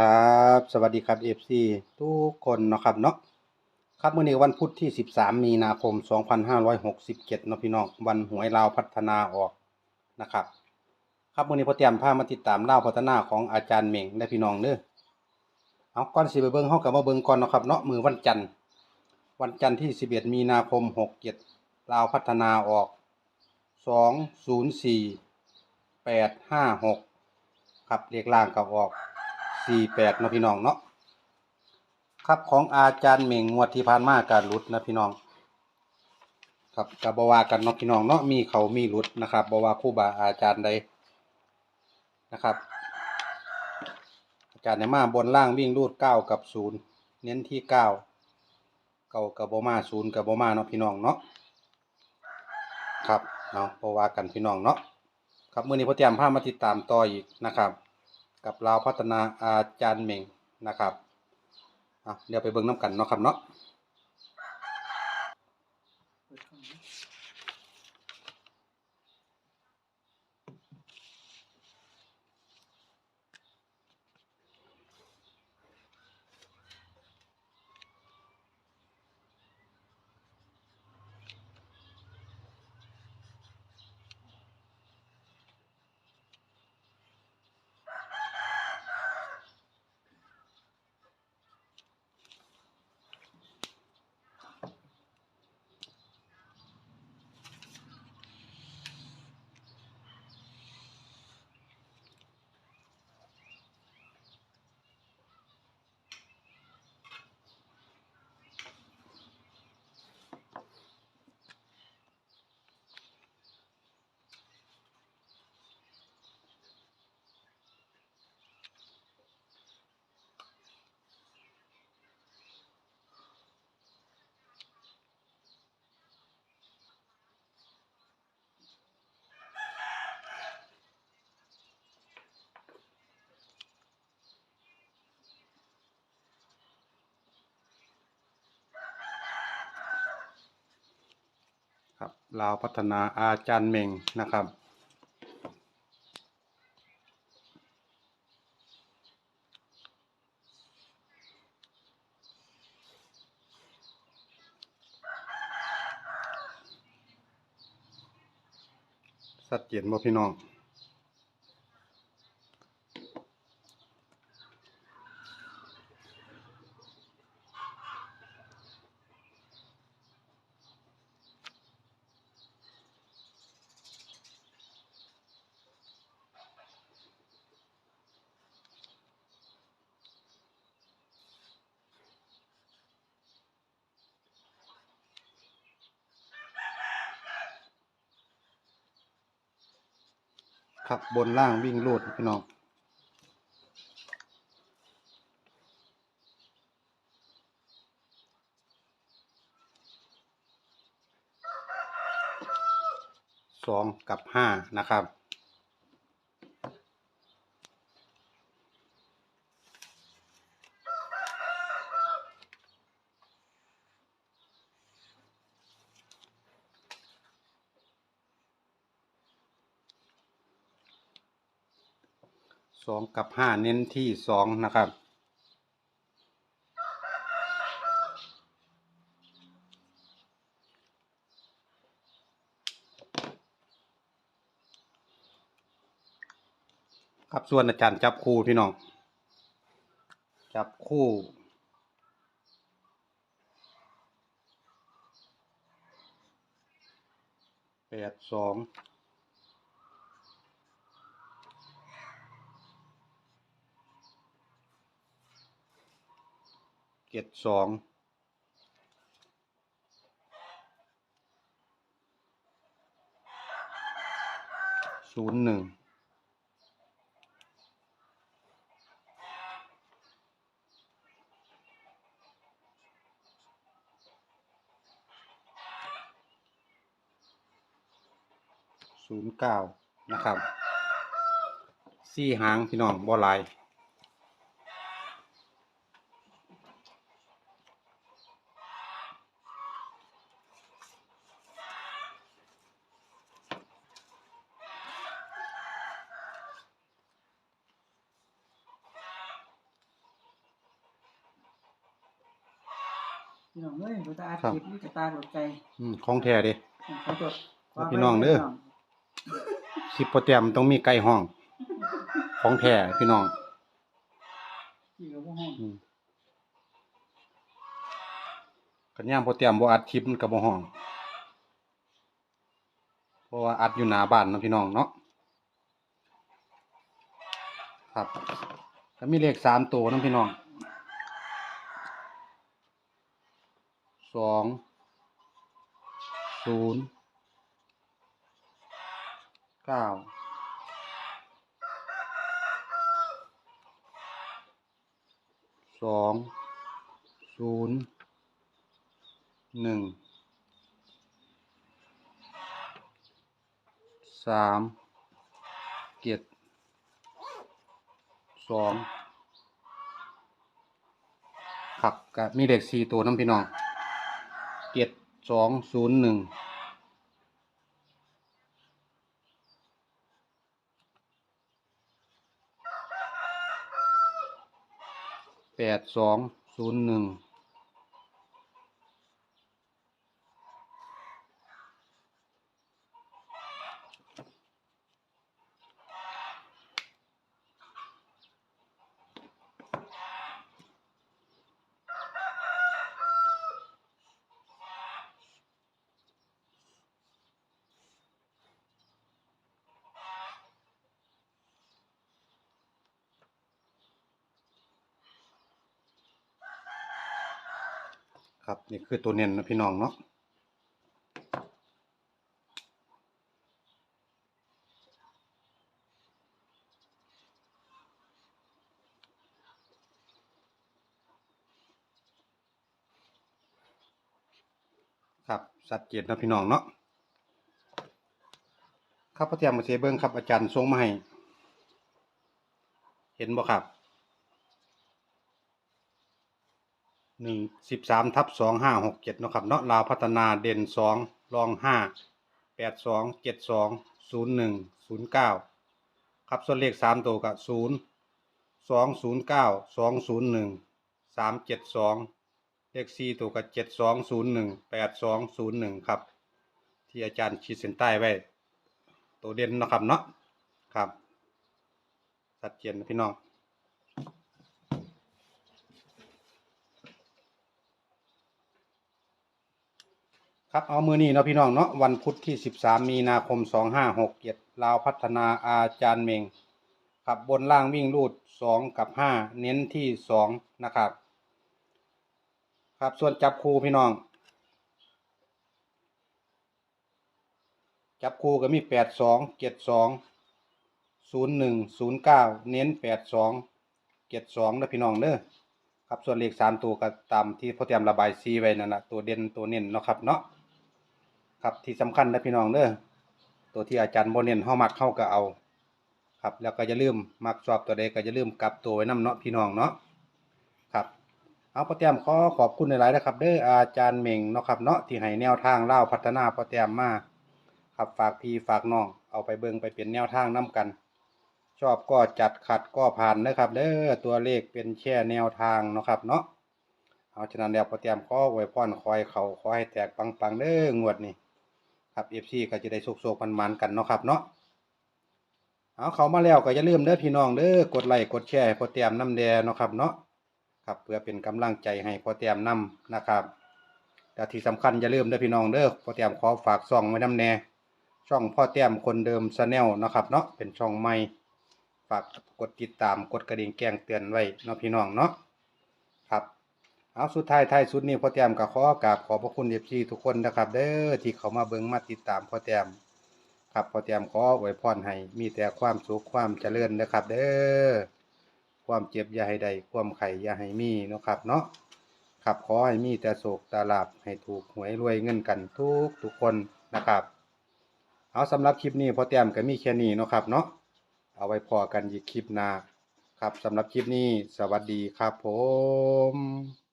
ครับสวัสดีครับ FC ทุกคนนะครับเนาะครับเมื้อนี้วันพุธที่ 13 มีนาคม 2567เนะพี่น้องวันหวยลาวพัฒนาออกนะครับ ครับเมื้อนี้พอเตรียมพามาติดตามเล่าพัฒนาของอาจารย์เม่งและพี่น้องเด้อเอาก่อนสิไปเบิ่งเฮาก็มาเบิ่งก่อนนะครับเนาะมือวันจันทร์วันจันทร์ที่ 11 มีนาคม 67ลาวพัฒนาออก 204 856 ครับเลขล่างก็ออก สี่แปดนะพี่น้องเนาะครับของอาจารย์เหม่งงวดที่ผ่านมาการลุดนะพี่น้อง ครับกับบวากันเนาะพี่น้องเนาะมีเขามีลุดนะครับบวาคู่บาอาจารย์ใดนะครับ อาจารย์ในมาบนล่างวิ่งรูดเก้ากับศูนย์เน้นที่เก้าเก้ากับบมาศูนย์กับบมาเนาะพี่น้องเนาะครับเนาะบวากันพี่น้องเนาะครับเมื่อนี้พ่อเตรียมพามาติดตามต่ออีกนะครับ กับเราวพัฒนาอาจารย์เหม่งนะครับเดี๋ยวไปเบิ่งน้ำกันเนาะครับเนาะ ครับเราวพัฒนาอาจารย์เมงนะครับ สัดเจนบ่พี่น้อง ครับบนล่างวิ่งรูดพี่น้องสองกับห้านะครับ สองกับห้าเน้นที่สองนะครับ ครับส่วนอาจารย์จับคู่พี่น้อง จับคู่แปดสอง เจ็ดสองศูนย์หนึ่งศูนย์เก้านะครับสี่หางพี่น้องบ่หลาย พี่น้องเอ้ยบ่ตาอาครับชีพนี่กระตาหลดใจอืมของแท้เด้ ขอตรวจขพี่น้องเด้อ คลิปโปรแกรมต้องมีไก่ห้อง ของแท้พี่น้องพี่ก็บ่ฮ้อนอืมกันย่ามโปรแกรมบ่อัดคลิปมันก็บ่ห้อง เพราะว่าอัดอยู่หน้าบ้านเนาะพี่น้องเนาะ ครับก็มีเลขสามตัวเนาะพี่น้อง สองศูนย์เก้าสองศูนย์หนึ่งสามเจ็ดสองครับก็มีเลขสี่ตัวน้ำพี่น้อง เจ็ดสองศูนย์หนึ่งแปดสองศูนย์หนึ่ง ครับนี่คือตัวเน้นนะพี่น้องเนาะครับสัดเจนนะพี่น้องเนาะครับพระเตรียมมาเสเบิ้งครับอาจารย์ทรงมาให้เห็นบ่ครับ หนึ่งสิบสามทับสองห้าหกเจ็ดนะครับเนาะลาวพัฒนาเด่นสองรองห้าแปดสองเจ็ดสองศูนย์หนึ่งศูนย์เก้าครับส่วนเลขสามตัวกับศูนย์สองศูนย์เก้าสองศูนย์หนึ่งสามเจ็ดสองเลขสี่ตัวกับเจ็ดสองศูนย์หนึ่งแปดสองศูนย์หนึ่งครับ ที่อาจารย์ขีดเส้นใต้ไว้ ตัวเด่นนะครับเนาะครับชัดเจนนะพี่น้อง ครับเอามือนี้เนาะพี่น้องเนาะวันพุธที่ 13 มีนาคม 2567ลาวพัฒนาอาจารย์เมงครับบนล่างวิ่งรูด 2 กับ 5 เน้นที่ 2 นะครับ ครับส่วนจับคู่พี่น้อง จับคู่ก็มี 82 72 01 09 เน้น 82 72นะพี่น้องเด้อครับส่วนเลข3ตัวก็ตามที่พ่อเตรียมระบายสีไว้นั่นนะตัวเด่นตัวเน้นเนาะครับเนาะ ครับที่สำคัญนะพี่น้องเด้อตัวที่อาจารย์โบเน้นเฮามักเข้าก็เอา ครับ แล้วก็อย่าลืมมักชอบตัวใดก็อย่าลืมกลับตัวไว้นํเนาะพี่น้องเนาะครับเอาพ่อแต้มขอขอบคุณหลายๆนะครับ เด้ออาจารย์เหม่งเนาะครับเนาะที่ให้แนวทางเล่าพัฒนาพ่อแต้มมาครับฝากพี่ฝากน้องเอาไปเบิ่งไปเป็นแนวทางนํกัน ชอบก็จัดขัดก็ผ่านนะครับ เด้อตัวเลขเป็นแค่แนวทางเนาะครับเนาะเอาฉะนั้นแล้วพ่อแต้มขออวยพรคอยเขาขอให้แตกปังๆเด้องวดนี้ ครับ FC ก็จะได้โชคๆมันๆกันเนาะครับเนาะเอาเขามาแล้วก็อย่าลืมเด้อพี่น้องเด้อกดไลค์กดแชร์พอเตรียมน้ำแดงเนาะครับเนาะครับเพื่อเป็นกำลังใจให้พอเตรียมนำนะครับแต่ที่สำคัญอย่าลืมเด้อพี่น้องเด้อพอเตรียมขอฝากช่องไว้น้ำแน่ช่องพ่อเตรียมคนเดิมชาแนลนะครับเนาะเป็นช่องใหม่ฝากกดติดตามกดกระดิ่งแจ้งเตือนไว้เนาะพี่น้องเนาะครับ เอาสุดท้ายท้ายสุดนี้พ่อแต้มก็ขอกราบขอบพระคุณเอฟซีทุกคนนะครับ เด้อที่เขามาเบิ่งมาติดตามพ่อแต้มครับพ่อแต้มขออวยพรให้มีแต่ความสุขความเจริญนะครับ เด้อความเจ็บอย่าให้ใดความไข่อย่าให้มีเนาะครับเนาะครับขอให้มีแต่โศกตาลาบให้ถูกหวยรวยเงินกันทุกทุกคนนะครับ เอาสำหรับคลิปนี้พ่อแต้มก็มีแค่นี้เนาะครับเนาะเอาไว้พอกันอีกคลิปหน้าครับสำหรับคลิปนี้สวัสดีครับผม